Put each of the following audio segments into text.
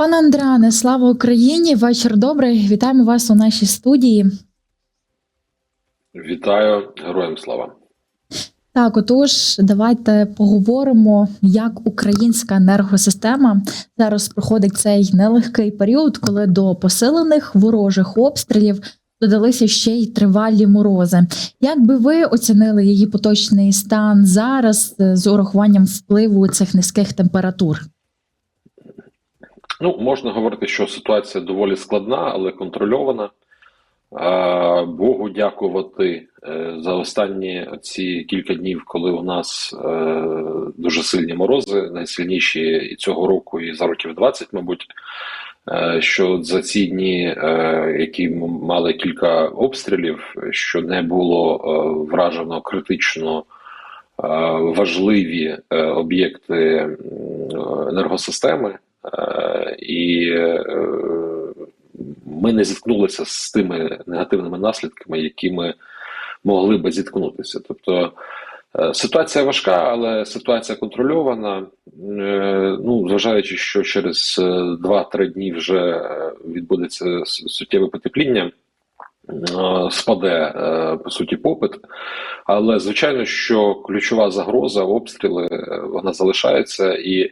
Пане Андреане, слава Україні! Вечір добрий. Вітаємо вас у нашій студії. Вітаю, героям слава. Так, отож, давайте поговоримо, як українська енергосистема зараз проходить цей нелегкий період, коли до посилених ворожих обстрілів додалися ще й тривалі морози. Як би ви оцінили її поточний стан зараз е, з урахуванням впливу цих низьких температур? Ну, можна говорити, що ситуація доволі складна, але контрольована. Богу дякувати е, за останні ці кілька днів, коли у нас е, дуже сильні морози, найсильніші і цього року, і за років 20, мабуть. е, Що за ці дні, які мали кілька обстрілів, що не було вражено критично важливі об'єкти енергосистеми, і е, ми не зіткнулися з тими негативними наслідками, якими могли би зіткнутися. Тобто е, ситуація важка, але ситуація контрольована. Е, Ну, зважаючи, що через е, 2-3 дні вже відбудеться суттєве потепління. Спаде по суті попит, але звичайно, що ключова загроза обстріли вона залишається, і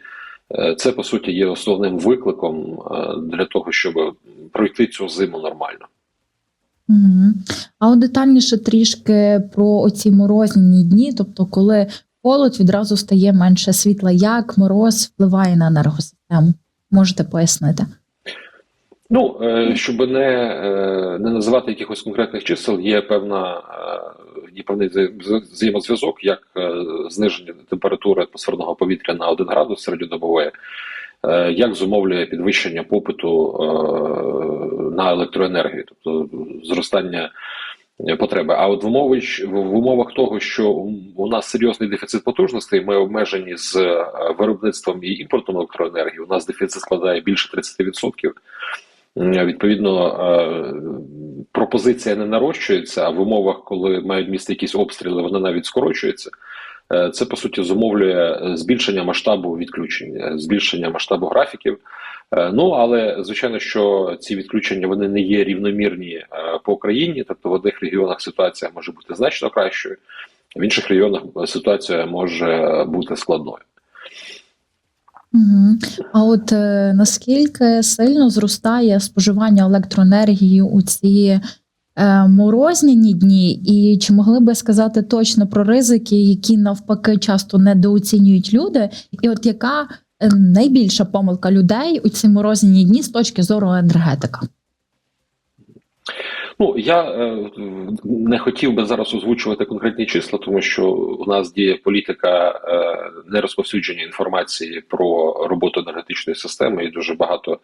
Це по суті є основним викликом е, для того, щоб пройти цю зиму нормально. Угу. А от детальніше трішки про оці морозні дні, тобто, коли холод відразу стає менше світла, як мороз впливає на енергосистему? Можете пояснити? Ну е, щоб не, е, не називати якихось конкретних чисел, є певна певний взаємозв'язок, як е, зниження температури атмосферного повітря на 1 градус середньодобової, е, як зумовлює підвищення попиту е, на електроенергію, тобто зростання потреби. А от в умови в умовах того, що у нас серйозний дефіцит потужностей, ми обмежені з виробництвом і імпортом електроенергії. У нас дефіцит складає більше 30%. Відповідно, е, пропозиція не нарощується, а в умовах, коли мають місце якісь обстріли, вона навіть скорочується. Е, Це по суті зумовлює збільшення масштабу відключень, е, збільшення масштабу графіків. Ну але звичайно, що ці відключення вони не є рівномірні по країні, тобто в одних регіонах ситуація може бути значно кращою, в інших регіонах ситуація може бути складною. Угу. А от е, наскільки сильно зростає споживання електроенергії у ці е, морозні дні, і чи могли би сказати точно про ризики, які навпаки часто недооцінюють люди, і от яка е, найбільша помилка людей у ці морозні дні з точки зору енергетика? Ну я е, не хотів би зараз озвучувати конкретні числа, тому що у нас діє політика е, нерозповсюдження інформації про роботу енергетичної системи, і дуже багато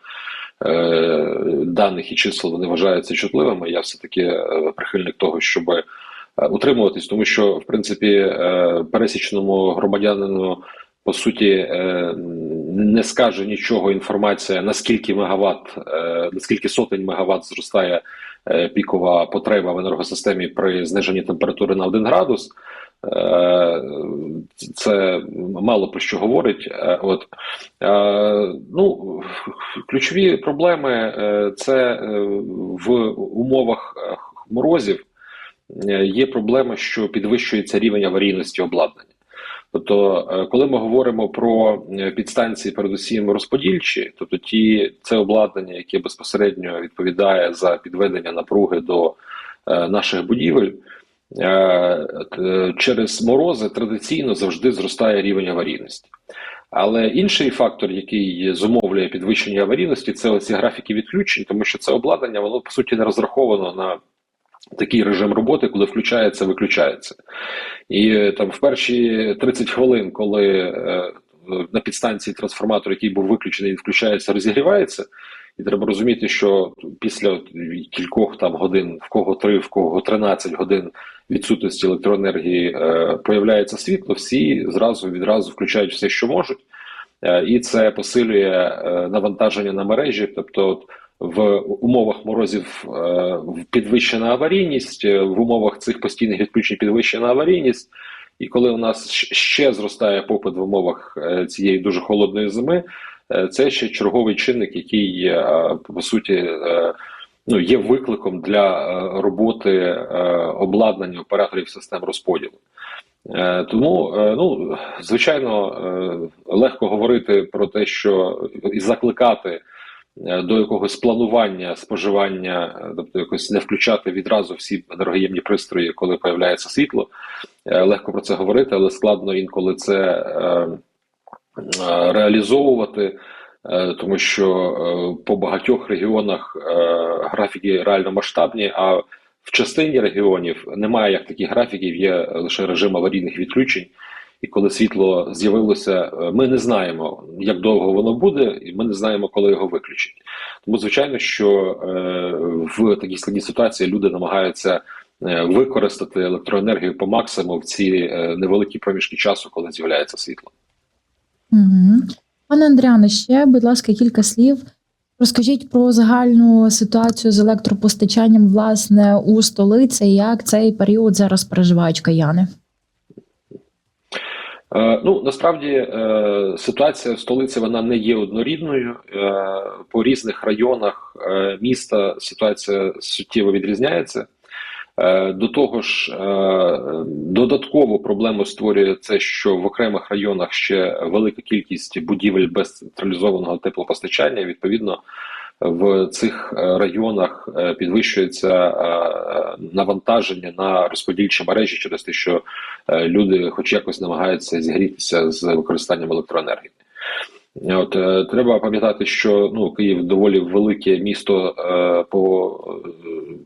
е, даних і чисел вони вважаються чутливими. Я все таки е, прихильник того, щоб е, утримуватись, тому що в принципі е, пересічному громадянину. По суті, не скаже нічого інформація, наскільки мегаватт, наскільки сотень мегаватт зростає пікова потреба в енергосистемі при зниженні температури на 1 градус. Е, Це мало про що говорить. Е, От Е, ну ключові проблеми е, це е, в умовах е, морозів е, є проблема, що підвищується рівень аварійності обладнання. Тобто, е, коли ми говоримо про е, підстанції, передусім розподільчі, тобто ті це обладнання, яке безпосередньо відповідає за підведення напруги до е, наших будівель, через морози традиційно завжди зростає рівень аварійності. Але інший фактор, який зумовлює підвищення аварійності, це оці графіки відключень, тому що це обладнання, воно по суті не розраховано на такий режим роботи, коли включається, виключається. І там в перші 30 хвилин, коли е, на підстанції трансформатор, який був виключений, він включається, розігрівається. І треба розуміти, що після кількох там годин, в кого 3, в кого 13 годин відсутності електроенергії е, появляється світло, всі зразу відразу включають все, що можуть, е, і це посилює е, навантаження на мережі. Тобто, в умовах морозів е, підвищена аварійність, е, в умовах цих постійних відключень підвищена аварійність. І коли у нас ще зростає попит в умовах е, цієї дуже холодної зими, це ще черговий чинник, який по суті ну, є викликом для роботи обладнання операторів систем розподілу. Тому, ну звичайно, легко говорити про те, що і закликати до якогось планування споживання, е, тобто якось не включати відразу всі енергоємні пристрої, коли появляється світло. Е, Легко про це говорити, але складно інколи це е, е, реалізовувати. Е, Тому що е, по багатьох регіонах е, графіки реально масштабні, а в частині регіонів немає як таких графіків, є лише режим аварійних відключень. І коли світло з'явилося, е, ми не знаємо, як довго воно буде, і ми не знаємо, коли його виключать. Тому, звичайно, що е, в такій складній ситуації люди намагаються е, використати електроенергію по максимуму в ці невеликі проміжки часу, коли з'являється світло. Пане Андріане, ще, будь ласка, кілька слів. Розкажіть про загальну ситуацію з електропостачанням власне у столиці, як цей період зараз переживають кияни. Е, Ну насправді е, ситуація в столиці вона не є однорідною. Е, По різних районах міста ситуація суттєво відрізняється. До того ж, додаткову проблему створює це, що в окремих районах ще велика кількість будівель без централізованого теплопостачання. Відповідно, в цих е, районах е, підвищується е, навантаження на розподільчі мережі через те, що люди, хоч якось, намагаються зігрітися з використанням електроенергії. От треба пам'ятати, що ну Київ доволі велике місто е, по,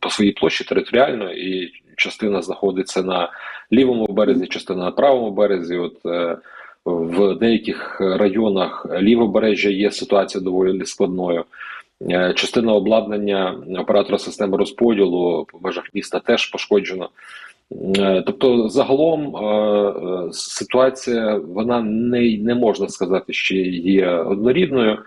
по своїй площі територіально, і частина знаходиться на лівому березі, частина на правому березі. От е, в деяких районах лівобережжя є ситуація доволі складною. Е, Частина обладнання оператора системи розподілу в межах міста теж пошкоджено. Е, Тобто, загалом е, ситуація вона не, не можна сказати, що є однорідною.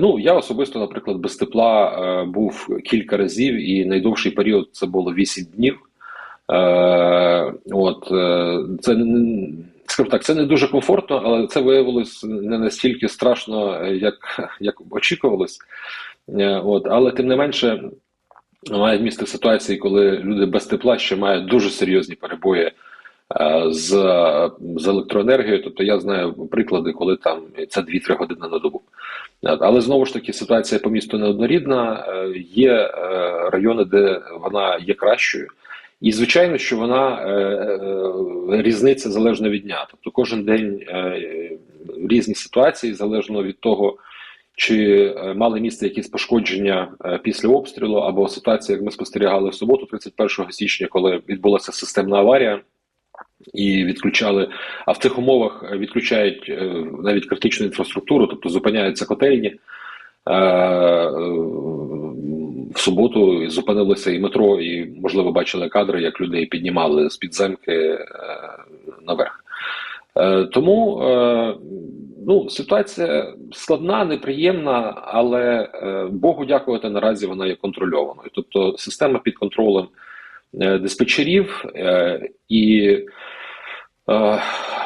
Ну, я особисто, наприклад, без тепла був кілька разів, і найдовший період це було 8 днів. От це н- скажімо так, це не дуже комфортно, але це виявилось не настільки страшно, як, як очікувалось. Е, От, але тим не менше, має місце ситуації, коли люди без тепла ще мають дуже серйозні перебої е, з, з електроенергією. Тобто я знаю приклади, коли там це 2-3 години на добу. Але знову ж таки ситуація по місту неоднорідна. Е, Є райони, де вона є кращою. І звичайно, що вона е, е, різниця залежно від дня. Тобто кожен день е, різні ситуації залежно від того, чи е, мали місце якісь пошкодження е, після обстрілу, або ситуація, як ми спостерігали в суботу, 31 січня, коли відбулася системна аварія. І відключали, а в цих умовах е, відключають е, навіть критичну інфраструктуру, тобто зупиняються котельні. В суботу зупинилося і метро, і можливо бачили кадри, як людей піднімали з підземки е, наверх. Е, Тому е, ну, ситуація складна, неприємна, але Богу дякувати, наразі вона є контрольованою. Тобто система під контролем диспетчерів і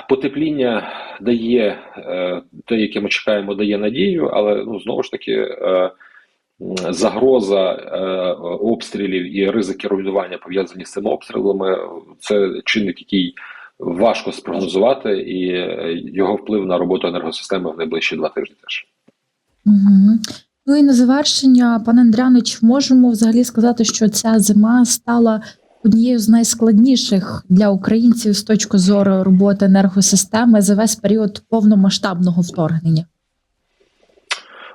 потепління дає те, яке ми чекаємо, дає надію, але ну, знову ж таки. Загроза е, обстрілів і ризики руйнування пов'язані з цими обстрілами це чинник, який важко спрогнозувати, і е, його вплив на роботу енергосистеми в найближчі два тижні теж. Угу. Ну і на завершення, пане Андріане, можемо взагалі сказати, що ця зима стала однією з найскладніших для українців з точки зору роботи енергосистеми за весь період повномасштабного вторгнення?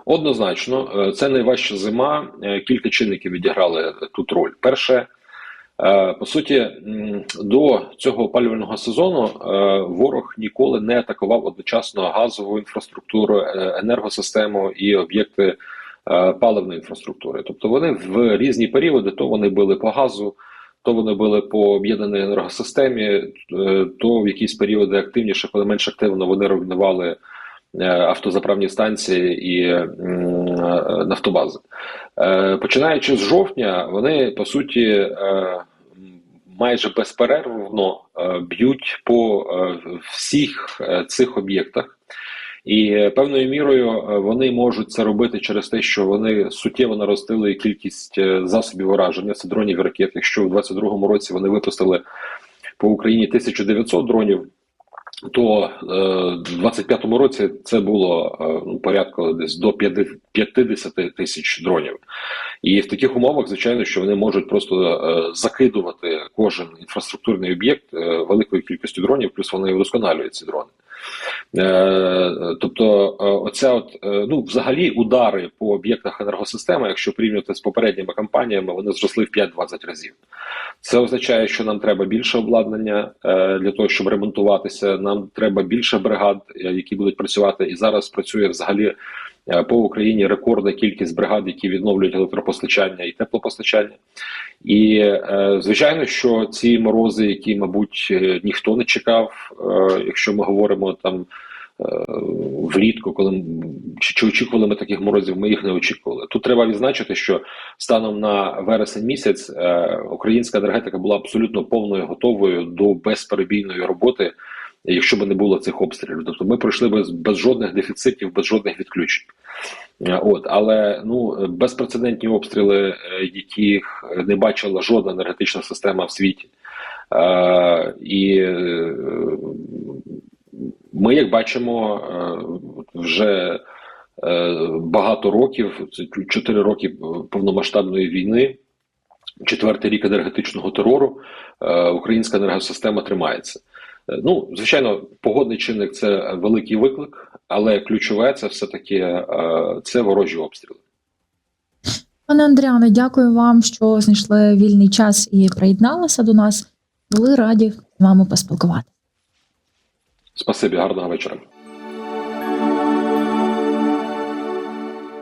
Однозначно, е, це найважча зима. Е, Кілька чинників відіграли тут роль. Перше, е, по суті, до цього опалювального сезону ворог ніколи не атакував одночасно газову інфраструктуру, енергосистему і об'єкти паливної інфраструктури. Тобто вони в різні періоди то вони били по газу. То вони били по об'єднаній енергосистемі, то в якісь періоди активніше, коли менш активно вони руйнували автозаправні станції і е, нафтобази. Е, Починаючи з жовтня, вони по суті е, майже безперервно е, б'ють по е, всіх е, цих об'єктах. І е, певною мірою е, вони можуть це робити через те, що вони суттєво наростили кількість е, засобів ураження, це дронів і ракет. Якщо в 22-му році вони випустили по Україні 1900 дронів, то е, в 25-му році це було е, ну, порядку десь до 50 тисяч дронів. І в таких умовах, звичайно, що вони можуть просто е, закидувати кожен інфраструктурний об'єкт великою кількістю дронів, плюс вони вдосконалюють ці дрони. Е, тобто, оце оця от е, ну, взагалі удари по об'єктах енергосистеми, якщо порівнювати з попередніми кампаніями, вони зросли в 5-20 разів. Це означає, що нам треба більше обладнання е, для того, щоб ремонтуватися. Нам треба більше бригад, е, які будуть працювати. І зараз працює взагалі е, по Україні рекордна кількість бригад, які відновлюють електропостачання і теплопостачання. І е, звичайно, що ці морози, які, мабуть, е, ніхто не чекав, е, якщо ми говоримо там. е, Влітку, коли чи, чи очікували ми таких морозів, ми їх не очікували. Тут треба відзначити, що станом на вересень місяць е, українська енергетика була абсолютно повною готовою до безперебійної роботи, якщо б не було цих обстрілів. Тобто ми пройшли без, без жодних дефіцитів, без жодних відключень. Е, От, але ну безпрецедентні обстріли, е, яких не бачила жодна енергетична система в світі. Е, і е, ми, як бачимо, вже багато років, це чотири роки повномасштабної війни, четвертий рік енергетичного терору, українська енергосистема тримається. Е, Ну, звичайно, погодний чинник це великий виклик, але ключове це все-таки е, це ворожі обстріли. Пане Андріане, дякую вам, що знайшли вільний час і приєдналися до нас. Були раді з вами поспілкувати. Спасибі, гарного вечора.